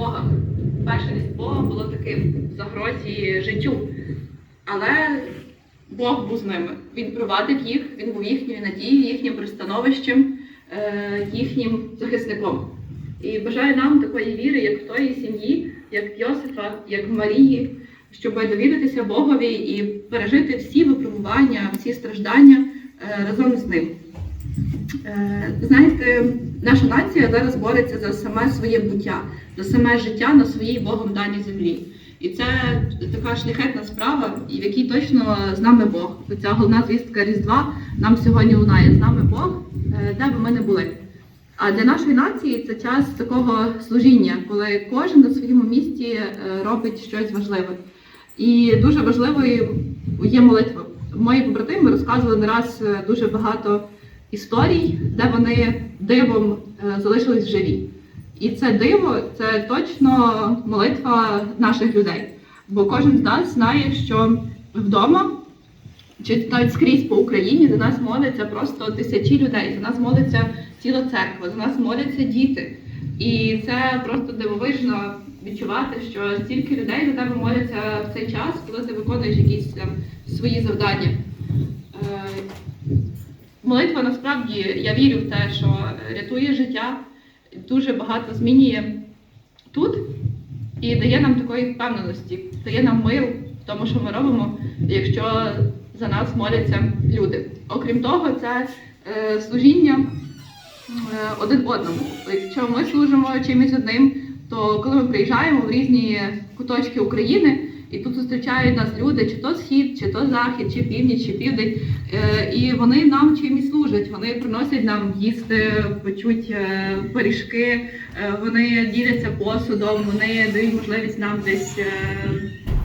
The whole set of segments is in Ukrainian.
тривогах. Бешеність Бога було таким в загрозі життю. Але Бог був з ними. Він провадив їх, він був їхньою надією, їхнім пристановищем, е, їхнім захисником. І бажаю нам такої віри, як в тої сім'ї, як в Йосифа, як в Марії, щоб довіритися Богові і пережити всі випробування, всі страждання е, разом з ним. Е, Знаєте, наша нація зараз бореться за саме своє буття, за саме життя на своїй Богом даній землі. І це така шляхетна справа, в якій точно з нами Бог. Ця головна звістка Різдва нам сьогодні лунає з нами Бог, е, де би ми не були. А для нашої нації це час такого служіння, коли кожен на своєму місці е, робить щось важливе. І дуже важливою є молитва. Мої побратими розказували не раз дуже багато історій, де вони дивом е, залишились живі. І це диво це точно молитва наших людей. Бо кожен з нас знає, що вдома чи навіть скрізь по Україні за нас моляться просто тисячі людей. За нас молиться ціла церква, за нас моляться діти. І це просто дивовижно відчувати, що стільки людей за тебе моляться в цей час, коли ти виконуєш якісь там свої завдання. Молитва насправді я вірю в те, що рятує життя, дуже багато змінює тут і дає нам такої впевненості, дає нам мир в тому, що ми робимо, якщо за нас моляться люди. Окрім того, це е, служіння е, один одному. Якщо ми служимо чимось одним, то коли ми приїжджаємо в різні куточки України, і тут зустрічають нас люди, чи то схід, чи то захід, чи північ, чи південь, е, і вони нам чимось служать. Вони приносять нам їсти, печуть е, пиріжки, е, вони діляться посудом, вони дають можливість нам десь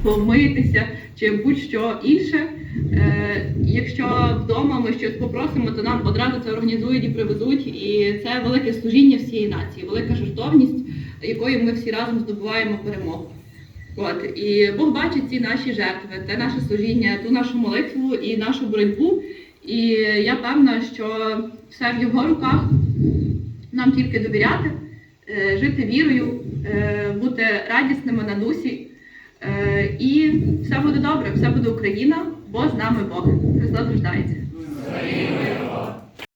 помитися чи будь-що інше. Якщо вдома ми щось попросимо, то нам одразу це організують і привезуть. І це велике служіння всієї нації, велика жертовність, якою ми всі разом здобуваємо перемогу. От і Бог бачить ці наші жертви, те наше служіння, ту нашу молитву і нашу боротьбу. І я певна, що все в його руках. Нам тільки довіряти, е, жити вірою, е, бути радісними на дусі. Е, І все буде добре, все буде Україна, бо з нами Бог. Христос рождається.